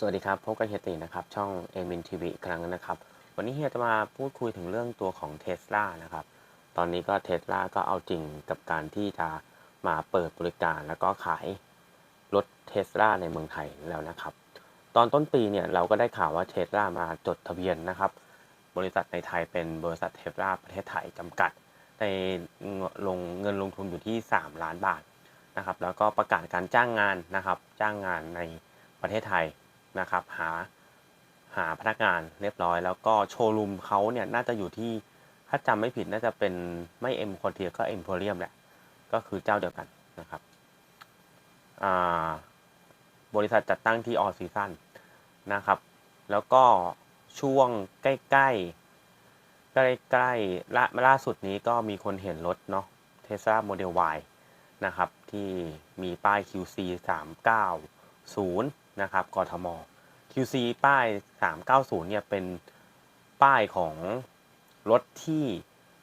สวัสดีครับ พบกับเฮียตีนะครับ ช่องเอมินทีวีอีกครั้งนะครับ วันนี้เฮียจะมาพูดคุยถึงเรื่องตัวของเท s l a นะครับ ตอนนี้ก็เท s l a ก็เอาจริงกับการที่จะมาเปิดบริการแล้วก็ขายรถเท s l a ในเมืองไทยแล้วนะครับ ตอนต้นปีเนี่ยเราก็ได้ข่าวว่าเท s l a มาจดทะเบียนนะครับ บริษัทในไทยเป็นบริษัทเท s l a ประเทศไทยจำกัดในลงเงินลงทุนอยู่ที่ 3 ล้านบาทนะครับ แล้วก็ประกาศการจ้างงานนะครับ จ้างงานในประเทศไทย นะครับหาหาพนักงานเรียบร้อย แล้วก็โชว์รูมเขาเนี่ยน่าจะอยู่ที่ถ้าจำไม่ผิดน่าจะเป็นไม่เอ็มคอนเทียก็เอ็มโพเรียมแหละ ก็คือเจ้าเดียวกันนะครับบริษัทจัดตั้งที่ออซีซันนะครับ แล้วก็ช่วงใกล้ๆ ใกล้ๆล่าล่าสุดนี้ก็มีคนเห็นรถเนาะเทสลาโมเดล Y นะครับ ที่มีป้าย QC 390 นะครับกทม QC ป้าย 390 เนี่ย เป็นป้ายของรถที่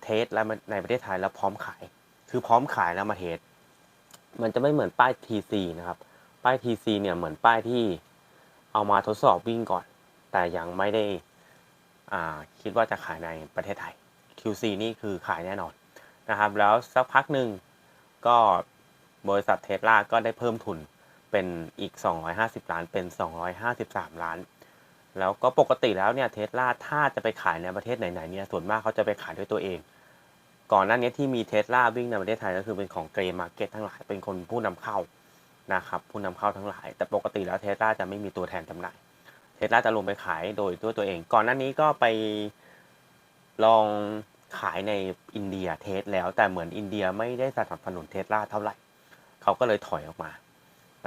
เทสแล้วในประเทศไทยแล้วพร้อมขาย คือพร้อมขายแล้วมาเทส มันจะไม่เหมือนป้าย TC นะครับ ป้าย TC เนี่ยเหมือนป้ายที่เอามาทดสอบวิ่งก่อน แต่ยังไม่ได้คิดว่าจะขายในประเทศไทย QC นี่คือขายแน่นอนนะครับ แล้วสักพักหนึ่งก็บริษัทเทสลาก็ได้เพิ่มทุน เป็นอีก 250 ล้านเป็น 253 ล้าน แล้วก็ปกติแล้วเนี่ยเทสลาถ้าจะไปขายในประเทศไหนๆเนี่ยส่วนมากเขาจะไปขายด้วยตัวเอง ก่อนหน้านี้ที่มีเทสลาวิ่งในประเทศไทยก็คือเป็นของเกรมาร์เก็ตทั้งหลายเป็นคนผู้นำเข้านะครับผู้นำเข้าทั้งหลาย แต่ปกติแล้วเทสลาจะไม่มีตัวแทนจำหน่ายเทสลาจะลงไปขายโดยด้วยตัวเอง ก่อนหน้านี้ก็ไปลองขายในอินเดียเทสแล้วแต่เหมือนอินเดียไม่ได้สนับสนุนเทสลาเท่าไหร่ เขาก็เลยถอยออกมา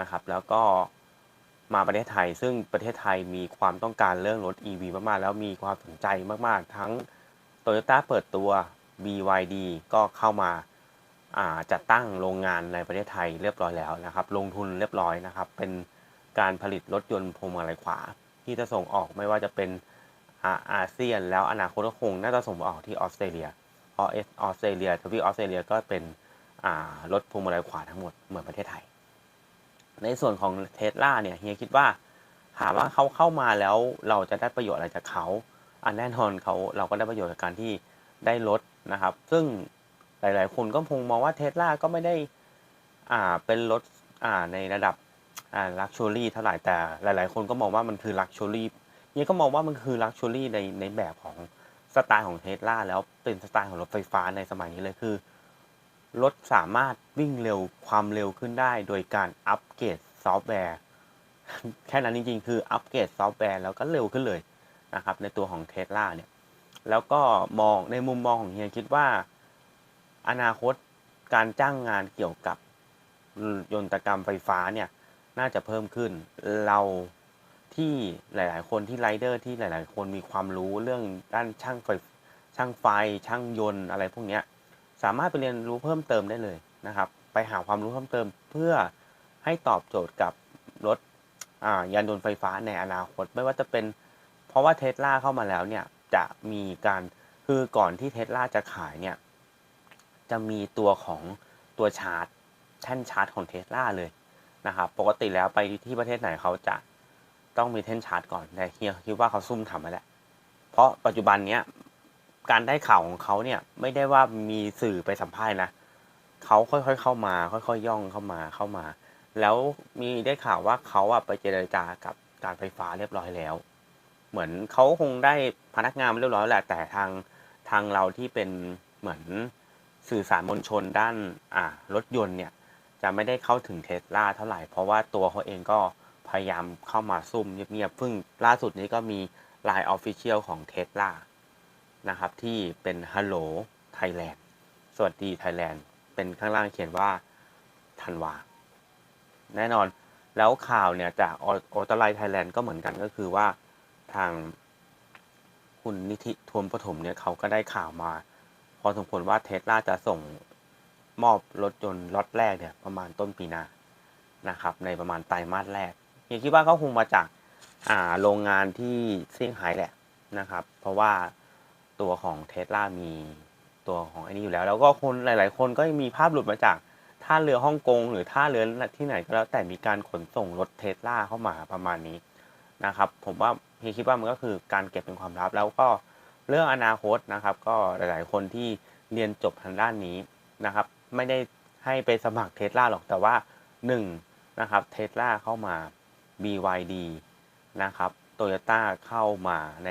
นะครับ แล้วก็มาประเทศไทย ซึ่งประเทศไทยมีความต้องการเรื่องรถ EV มากๆ แล้วมีความสนใจมากๆ ทั้ง Toyota เปิดตัว BYD ก็เข้ามาจัดตั้งโรงงานในประเทศไทยเรียบร้อยแล้วนะครับ ลงทุนเรียบร้อยนะครับ เป็นการผลิตรถยนต์พวงมาลัยขวา ที่จะส่งออกไม่ว่าจะเป็นอาเซียน แล้วอนาคตก็คงน่าจะส่งออกที่ออสเตรเลียเพราะออสเตรเลียทวีออสเตรเลียก็เป็นรถพวงมาลัยขวาทั้งหมดเหมือนประเทศไทย ในส่วนของเทสลาเนี่ยเฮียคิดว่าถามว่าเขาเข้ามาแล้วเราจะได้ประโยชน์อะไรจากเขาอันแน่นอนเขาเราก็ได้ประโยชน์จากการที่ได้รถนะครับ ซึ่งหลาย ๆ คนก็คงมองว่าเทสลาก็ไม่ได้อ่าเป็นรถอ่าในระดับอ่าลักชัวรี่เท่าไหร่แต่หลาย ๆ คนก็มองว่ามันคือลักชัวรี่นี่ก็มองว่ามันคือลักชัวรี่ในในแบบของสไตล์ของเทสลาแล้วเป็นสไตล์ของรถไฟฟ้าในสมัยนี้เลยคือ รถสามารถวิ่งเร็วความเร็วขึ้นได้ โดยการอัปเกรดซอฟต์แวร์แค่นั้นจริงๆ คืออัปเกรดซอฟต์แวร์แล้วก็เร็วขึ้นเลยนะครับ ในตัวของเทสลาเนี่ย แล้วก็มองในมุมมองของเฮียคิดว่า อนาคตการจ้างงานเกี่ยวกับยนตกรรมไฟฟ้าเนี่ย น่าจะเพิ่มขึ้น เราที่หลาย ๆ คนที่ไรเดอร์ที่หลาย ๆ คนมีความรู้เรื่องด้านช่างไฟช่างไฟช่างยนต์อะไรพวกเนี้ย สามารถไปเรียนรู้เพิ่มเติมได้เลยนะครับ ไปหาความรู้เพิ่มเติมเพื่อให้ตอบโจทย์กับรถยานยนต์ไฟฟ้าในอนาคต ไม่ว่าจะเป็นเพราะว่าเทสลาเข้ามาแล้วเนี่ยจะมีการคือก่อนที่เทสลาจะขายเนี่ยจะมีตัวของตัวชาร์จแท่นชาร์จของเทสลาเลยนะครับปกติแล้วไปที่ประเทศไหนเขาจะต้องมีแท่นชาร์จก่อนแต่เฮียคิดว่าเขาซุ่มทำมาแล้วเพราะปัจจุบันเนี้ย การได้ข่าวของเขาเนี่ย ไม่ได้ว่ามีสื่อไปสัมภาษณ์นะเขาค่อยๆเข้ามา ค่อยๆย่องเข้ามาเข้ามา แล้วมีได้ข่าวว่าเขาอะไปเจรจากับการไฟฟ้าเรียบร้อยแล้ว เหมือนเขาคงได้พนักงานเรียบร้อยแหละแต่ทางทางเราที่เป็นเหมือนสื่อสารมวลชนด้านอ่ารถยนต์เนี่ย จะไม่ได้เข้าถึงเทสลาเท่าไหร่ เพราะว่าตัวเขาเองก็พยายามเข้ามาซุ่มเงียบๆซึ่งล่าสุดนี้ก็มี Line Official ของเทสลา นะครับที่เป็น Hello Thailand สวัสดีไทยแลนด์เป็นข้างล่างเขียนว่าธันวา แน่นอนแล้วข่าวเนี่ยจากออโตไลท์ไทยแลนด์ก็เหมือนกันก็คือว่าทางคุณนิธิทวมปฐมเนี่ยเขาก็ได้ข่าวมา พอสมควรว่าเทสลาจะส่งมอบรถยนต์ล็อตแรกเนี่ยประมาณต้นปีหน้านะครับ ในประมาณไตรมาสแรกเฮียคิดว่าเขาคงมาจากอ่าโรงงานที่เซี่ยงไฮ้แหละนะครับ เพราะว่า ตัวของเทสลามีตัวของไอ้นี้อยู่แล้ว แล้วก็คนหลาย ๆ คนก็มีภาพหลุดมาจากท่าเรือฮ่องกงหรือท่าเรือที่ไหนก็แล้วแต่มีการขนส่งรถเทสลาเข้ามาประมาณนี้นะครับ ผมว่าเฮียคิดว่ามันก็คือการเก็บเป็นความลับแล้วก็เรื่องอนาคตนะครับ ก็หลาย ๆ คนที่เรียนจบทางด้านนี้นะครับ ไม่ได้ให้ไปสมัครเทสลาหรอกแต่ว่าหนึ่งนะครับเทสลาเข้ามา BYD นะครับโตโยต้าเข้ามาใน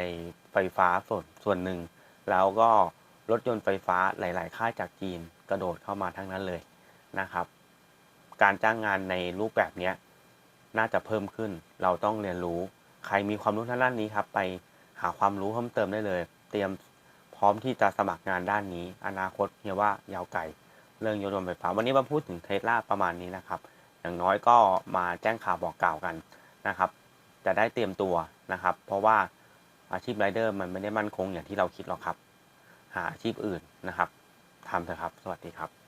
ไฟฟ้าส่วนส่วนหนึ่ง แล้วก็รถยนต์ไฟฟ้าหลาย ๆ ค่ายจากจีนกระโดดเข้ามาทั้งนั้นเลยนะครับ การจ้างงานในรูปแบบนี้น่าจะเพิ่มขึ้น เราต้องเรียนรู้ ใครมีความรู้ทางด้านนี้ครับ ไปหาความรู้เพิ่มเติมได้เลย เตรียมพร้อมที่จะสมัครงานด้านนี้ อนาคตเฮียว่ายาวไกลเรื่องยนต์ไฟฟ้า วันนี้มาพูดถึงเทสลาประมาณนี้นะครับ อย่างน้อยก็มาแจ้งข่าวบอกกล่าวกันนะครับ จะได้เตรียมตัวนะครับ เพราะว่า อาชีพไรเดอร์มันไม่ได้มั่นคงอย่างที่เราคิดหรอกครับ หาอาชีพอื่นนะครับทำเถอะครับ สวัสดีครับ